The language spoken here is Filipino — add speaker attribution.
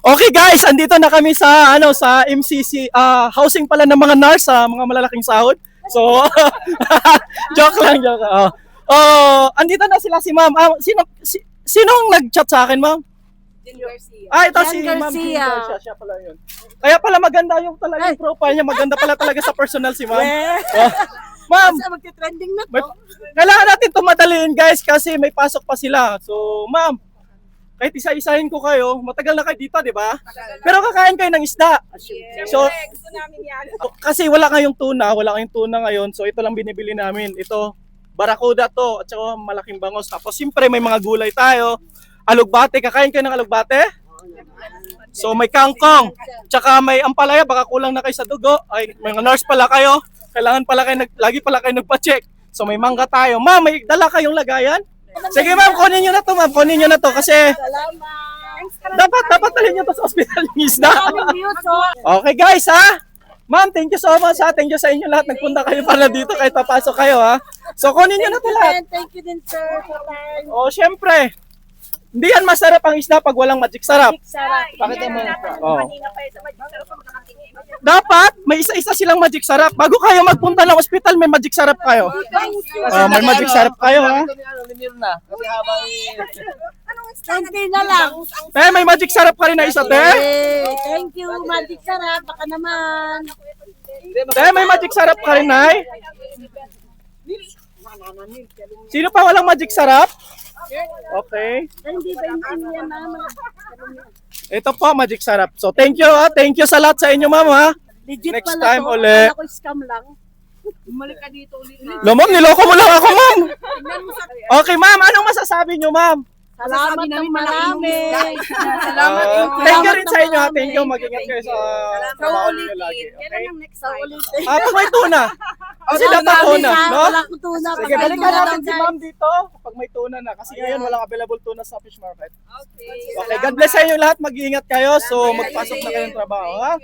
Speaker 1: Okay guys, andito na kami sa ano sa MCC ah, housing pala ng mga nurse sa mga malalaking sahod. So joke lang, joke. Oh. oh, andito na sila si Ma'am. Ah, sino si, sinong nag-chat sa akin, Ma'am? Ah, ito si
Speaker 2: Jan
Speaker 1: Ma'am Jean
Speaker 2: Garcia.
Speaker 1: Garcia, siya pala yun. Kaya pala maganda yung talaga yung profile niya, maganda pala talaga sa personal si Ma'am. Oh. Ma'am,
Speaker 2: Kasi magte-trending na
Speaker 1: may,
Speaker 2: to.
Speaker 1: kailangan natin tumadaliin guys kasi may pasok pa sila. So, ma'am, kahit isa-isahin ko kayo, matagal na kayo dito, di ba? Pero kakain kayo ng isda. So, kasi wala kayong tuna, wala kayong tuna ngayon. So, ito lang binibili namin. Ito, barakuda to, at saka malaking bangos. Tapos, siyempre, may mga gulay tayo. Alugbate, kakain kayo ng alugbate? So, may kangkong. Tsaka may ampalaya, baka kulang na kayo sa dugo. Ay, mga nurse pala kayo. Kailangan pala kayo, nag, lagi pala kayo nagpa-check. So, may mangga tayo. Ma'am, may dala kayong lagayan? Sige ma'am, kunin nyo na to ma'am. Kunin nyo na to kasi dapat, dapat talhin nyo to sa ospital ng isda. Okay guys ha. Ma'am, thank you so much ha. Thank you sa inyo lahat. Nagpunta kayo pala dito kahit papasok kayo ha. So, kunin nyo na to lahat.
Speaker 2: thank you din, sir.
Speaker 1: Oh, syempre. Hindi yan masarap ang isda pag walang magic sarap. Pakita mo. Oh. Dapat may isa-isa silang magic sarap. Bago kayo magpunta ng ospital, may magic sarap kayo. Oh, may magic sarap kayo ha.
Speaker 2: Konti na lang.
Speaker 1: Eh, may magic sarap ka rin na isa, te.
Speaker 2: Eh, thank you, Magic Sarap. Baka naman.
Speaker 1: Te, may magic sarap ka rin, Nay. Sino pa walang magic sarap? Okay. Ito po, magic sarap. So, thank you ha. Thank you sa lahat sa inyo, ma'am ha.
Speaker 2: Legit
Speaker 1: Next
Speaker 2: pala
Speaker 1: time
Speaker 2: to.
Speaker 1: uli.
Speaker 2: Akala ko scam lang. Bumalik ka dito ulit.
Speaker 1: No, ma'am, niloko mo lang ako, ma'am. Okay, ma'am. Anong masasabi nyo, ma'am?
Speaker 2: Salamat ng marami.
Speaker 1: Salamat. thank you rin sa inyo ha. Thank you. Mag-ingat kayo sa trabaho ninyo lagi. Okay?
Speaker 2: Sa ulit.
Speaker 1: Ah, pag may tuna. Kasi dapat tuna, no?
Speaker 2: Wala ko tuna.
Speaker 1: Sige,
Speaker 2: Pagkain
Speaker 1: balikan
Speaker 2: na
Speaker 1: natin
Speaker 2: lang,
Speaker 1: si
Speaker 2: guys.
Speaker 1: ma'am dito pag may tuna na. Kasi ngayon walang available tuna sa fish market. Okay, God bless sa inyo lahat. Mag-iingat kayo. So, magpasok na kayong trabaho, ha?